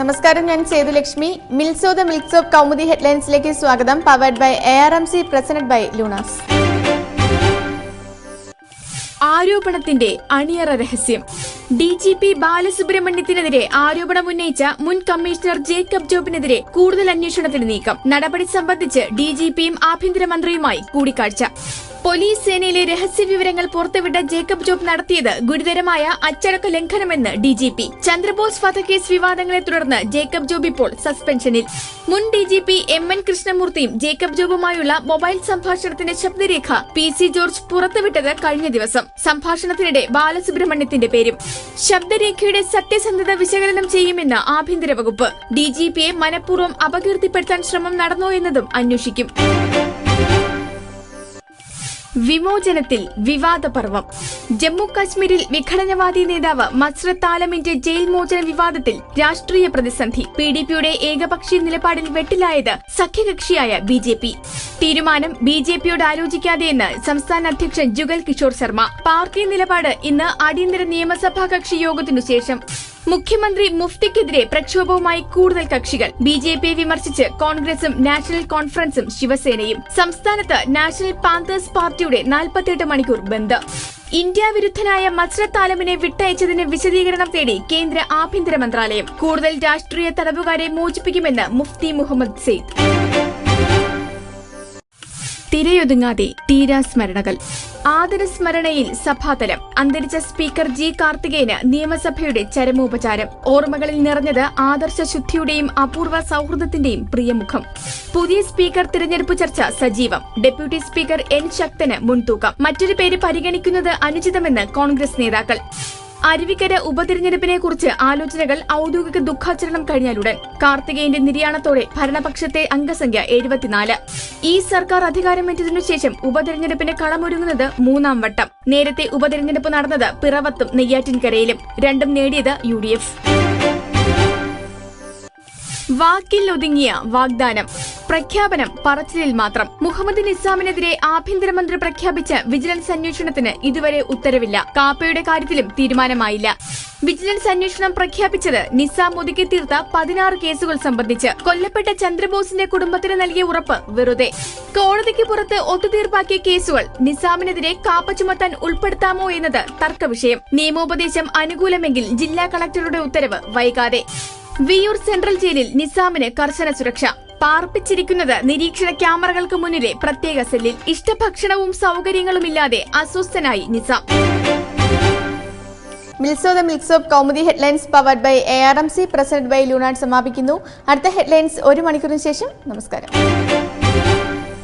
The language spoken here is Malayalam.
നമസ്കാരം ഞാൻ സേതുലക്ഷ്മി. മിൽസോ ദ മിൽക്സ് ഓഫ് കൗമുദി ഹെഡ്ലൈൻസിലേക്ക് സ്വാഗതം. Powered by A R M C presented by Lunars ആരോപണത്തിന്റെ അണിയറ രഹസ്യം. ഡി ജി പി ബാലസുബ്രഹ്മണ്യത്തിനെതിരെ ആരോപണം ഉന്നയിച്ച മുൻ കമ്മീഷണർ ജേക്കബ് ജോബിനെതിരെ കൂടുതൽ അന്വേഷണത്തിന് നീക്കം. നടപടി സംബന്ധിച്ച് ഡി ജി പിയും ആഭ്യന്തരമന്ത്രിയുമായി കൂടിക്കാഴ്ച. പോലീസ് സേനയിലെ രഹസ്യ വിവരങ്ങൾ പുറത്തുവിട്ട ജേക്കബ് ജോബ് നടത്തിയത് ഗുരുതരമായ അച്ചടക്ക ലംഘനമെന്ന് ഡി ജി പി. ചന്ദ്രബോസ് വധക്കേസ് വിവാദങ്ങളെ തുടർന്ന് ജേക്കബ് ജോബ് ഇപ്പോൾ സസ്പെൻഷനിൽ. മുൻ D G P M N കൃഷ്ണമൂർത്തിയും Jacob ജോബുമായുള്ള മൊബൈൽ സംഭാഷണത്തിന്റെ ശബ്ദരേഖ പി സി ജോർജ് പുറത്തുവിട്ടത് കഴിഞ്ഞ ദിവസം. സംഭാഷണത്തിനിടെ ബാലസുബ്രഹ്മണ്യത്തിന്റെ പേരും. ശബ്ദരേഖയുടെ സത്യസന്ധത വിശകലനം ചെയ്യുമെന്ന് ആഭ്യന്തര വകുപ്പ്. ഡി ജി പിയെ മനഃപൂർവം അപകീർത്തിപ്പെടുത്താൻ ശ്രമം നടന്നോ എന്നതും അന്വേഷിക്കും. വിമോചനത്തിൽ വിവാദ പർവം. ജമ്മു കാശ്മീരിൽ വിഘടനവാദി നേതാവ് മസ്രത് ആലമിന്റെ ജയിൽ മോചന വിവാദത്തിൽ രാഷ്ട്രീയ പ്രതിസന്ധി. പി ഡി പിയുടെ ഏകപക്ഷീയ നിലപാടിൽ വെട്ടിലായത് സഖ്യകക്ഷിയായ ബി ജെ പി. തീരുമാനം ബി ജെ പിയോട് ആലോചിക്കാതെയെന്ന് സംസ്ഥാന അധ്യക്ഷൻ ജുഗൽ കിഷോർ ശർമ്മ. പാർട്ടി നിലപാട് ഇന്ന് അടിയന്തര നിയമസഭാ കക്ഷി യോഗത്തിനു ശേഷം. മുഖ്യമന്ത്രി മുഫ്തിക്കെതിരെ പ്രക്ഷോഭവുമായി കൂടുതൽ കക്ഷികൾ. ബി ജെ പിയെ വിമർശിച്ച് കോൺഗ്രസും നാഷണൽ കോൺഫറൻസും ശിവസേനയും. സംസ്ഥാനത്ത് നാഷണൽ പാന്തേഴ്സ് പാർട്ടിയുടെ നാൽപ്പത്തിയെട്ട് മണിക്കൂർ ബന്ദ് ഇന്ത്യ വിരുദ്ധനായ മത്സരത്താലമിനെ വിട്ടയച്ചതിന് വിശദീകരണം തേടി കേന്ദ്ര ആഭ്യന്തര മന്ത്രാലയം. കൂടുതൽ രാഷ്ട്രീയ തടവുകാരെ മോചിപ്പിക്കുമെന്ന് മുഫ്തി മുഹമ്മദ് സെയ്ദ്. തിരയൊതുങ്ങാതെ തീരാസ്മരണകൾ ആദരസ്മരണയിൽ സഭാതലം. അന്തരിച്ച സ്പീക്കർ ജി കാർത്തികേയന് നിയമസഭയുടെ ചരമോപചാരം. ഓർമ്മകളിൽ നിറഞ്ഞത് ആദർശ ശുദ്ധിയുടെയും അപൂർവ സൗഹൃദത്തിന്റെയും പ്രിയമുഖം. പുതിയ സ്പീക്കർ തിരഞ്ഞെടുപ്പ് ചർച്ച സജീവം. ഡെപ്യൂട്ടി സ്പീക്കർ എൻ ശക്തന് മുൻതൂക്കം. മറ്റൊരു പേര് പരിഗണിക്കുന്നത് അനുചിതമെന്ന് കോൺഗ്രസ് നേതാക്കൾ. അരുവിക്കര ഉപതിരഞ്ഞെടുപ്പിനെ കുറിച്ച് ആലോചനകൾ ഔദ്യോഗിക ദുഃഖാചരണം കഴിഞ്ഞാലുടൻ കാർത്തികേയന്റെ നിര്യാണത്തോടെ ഭരണപക്ഷത്തെ അംഗസംഖ്യ എഴുപത്തിനാല്. ഈ സർക്കാർ അധികാരമേറ്റതിനു ശേഷം ഉപതെരഞ്ഞെടുപ്പിന് കളമൊരുങ്ങുന്നത് മൂന്നാം വട്ടം. നേരത്തെ ഉപതെരഞ്ഞെടുപ്പ് നടന്നത് പിറവത്തും നെയ്യാറ്റിൻകരയിലും രണ്ടും നേടിയത് യു ഡി എഫ്. വാക്കിൽ ഒതുങ്ങിയ വാഗ്ദാനം. പ്രഖ്യാപനം പറച്ചിലിൽ മാത്രം. മുഹമ്മദ് നിസാമിനെതിരെ ആഭ്യന്തരമന്ത്രി പ്രഖ്യാപിച്ച വിജിലൻസ് അന്വേഷണത്തിന് ഇതുവരെ ഉത്തരവില്ല. കാപ്പയുടെ കാര്യത്തിലും തീരുമാനമായില്ല. വിജിലൻസ് അന്വേഷണം പ്രഖ്യാപിച്ചത് നിസാം ഒതുക്കി തീർത്ത പതിനാറ് കേസുകൾ സംബന്ധിച്ച്. കൊല്ലപ്പെട്ട ചന്ദ്രബോസിന്റെ കുടുംബത്തിന് നൽകിയ ഉറപ്പ് വെറുതെ. കോടതിക്ക് പുറത്ത് ഒത്തുതീർപ്പാക്കിയ കേസുകൾ നിസാമിനെതിരെ കാപ്പ ചുമത്താൻ ഉൾപ്പെടുത്താമോ എന്നത് തർക്കവിഷയം. നിയമോപദേശം അനുകൂലമെങ്കിൽ ജില്ലാ കളക്ടറുടെ ഉത്തരവ് വൈകാതെ. വിയൂർ സെൻട്രൽ ജയിലിൽ നിസാമിന് കർശന സുരക്ഷ. പാർപ്പിച്ചിരിക്കുന്നത് നിരീക്ഷണ ക്യാമറകൾക്ക് മുന്നിലെ പ്രത്യേക സെല്ലിൽ ഇഷ്ടഭക്ഷണവും സൗകര്യങ്ങളുമില്ലാതെ അസ്വസ്ഥനായി Nisam. മിൽസോ the milks of Kaumudi headlines powered by A R M C presented by Lunars സമാപിക്കുന്നു. അടുത്ത ഹെഡ്ലൈൻസ് ഒരു മണിക്കൂറിന് ശേഷം. നമസ്കാരം.